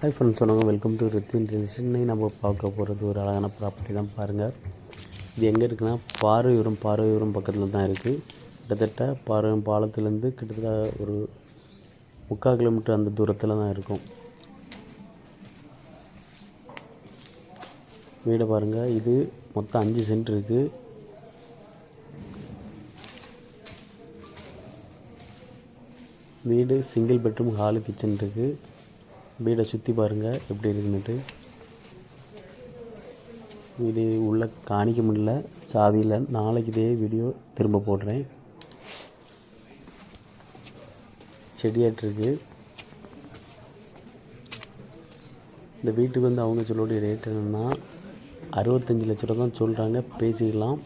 Hi friends சொல்லுங்கள் welcome to Rithin reels நம்ம பார்க்க போகிறது ஒரு அழகான ப்ராப்பர்ட்டி தான் பாருங்கள் இது எங்கே இருக்குன்னா பார்வையூரம் பார்வையூரம் பக்கத்தில் தான் இருக்குது கிட்டத்தட்ட பாறையூரம் பாலத்துலேருந்து கிட்டத்தட்ட ஒரு முக்கால் கிலோமீட்டர் அந்த தூரத்தில் தான் இருக்கும். வீடை பாருங்கள் இது மொத்தம் அஞ்சு சென்ட் இருக்குது வீடு சிங்கிள் பெட்ரூம் ஹாலு கிச்சன் இருக்குது வீடை சுற்றி பாருங்கள் எப்படி இருக்குன்னுட்டு. வீடு உள்ளே காணிக்க முடியல சாதியில் நாளைக்கு இதே வீடியோ திரும்ப போடுறேன். செடியாட்டிருக்கு இந்த வீட்டுக்கு வந்து அவங்க சொல்லக்கூடிய ரேட் என்னென்னா அறுபத்தஞ்சி லட்ச ரூபா தான் சொல்கிறாங்க பேசிக்கலாம்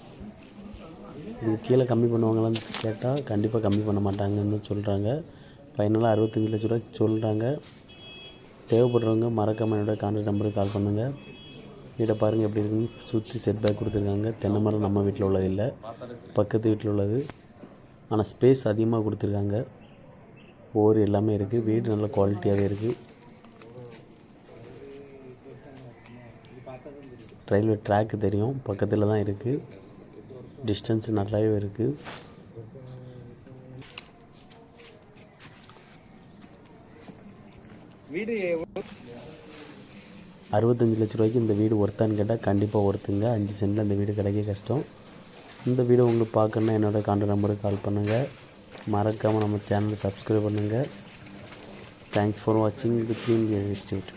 இதுக்கு கீழே கம்மி பண்ணுவாங்களான்னு கேட்டால் கண்டிப்பாக கம்மி பண்ண மாட்டாங்கன்னு சொல்கிறாங்க ஃபைனலாக அறுபத்தஞ்சி லட்ச ரூபா சொல்கிறாங்க தேவைப்படுறவங்க மறக்காமல் என்னோடய கான்டாக்ட் நம்பருக்கு கால் பண்ணுங்கள் வீடை பாருங்கள் எப்படி இருக்குன்னு. சுற்றி செட் பேக் கொடுத்துருக்காங்க. தென்னை மரம் நம்ம வீட்டில் உள்ளது இல்லை. பக்கத்து வீட்டில் உள்ளது. ஆனால் ஸ்பேஸ் அதிகமாக கொடுத்துருக்காங்க. ஓர் எல்லாமே இருக்குது வீடு நல்ல குவாலிட்டியாகவே இருக்குது ரயில்வே ட்ராக்கு தெரியும். பக்கத்தில் தான் இருக்குது டிஸ்டன்ஸ் நல்லாவே இருக்குது அறுபத்தஞ்சு லட்ச ரூபாய்க்கு இந்த வீடு ஒருத்தான்னு கேட்டால் கண்டிப்பாக ஒருத்துங்க. அஞ்சு சென்டில் அந்த வீடு கிடைக்க கஷ்டம். இந்த வீடியோ உங்களுக்கு பார்க்கணுன்னா என்னோடய கான்டாக்ட் நம்பருக்கு கால் பண்ணுங்கள் மறக்காமல் நம்ம சேனலை சப்ஸ்கிரைப் பண்ணுங்கள் தேங்க்ஸ் ஃபார் வாட்சிங் வித் இந்தியன் எஸ்டேட்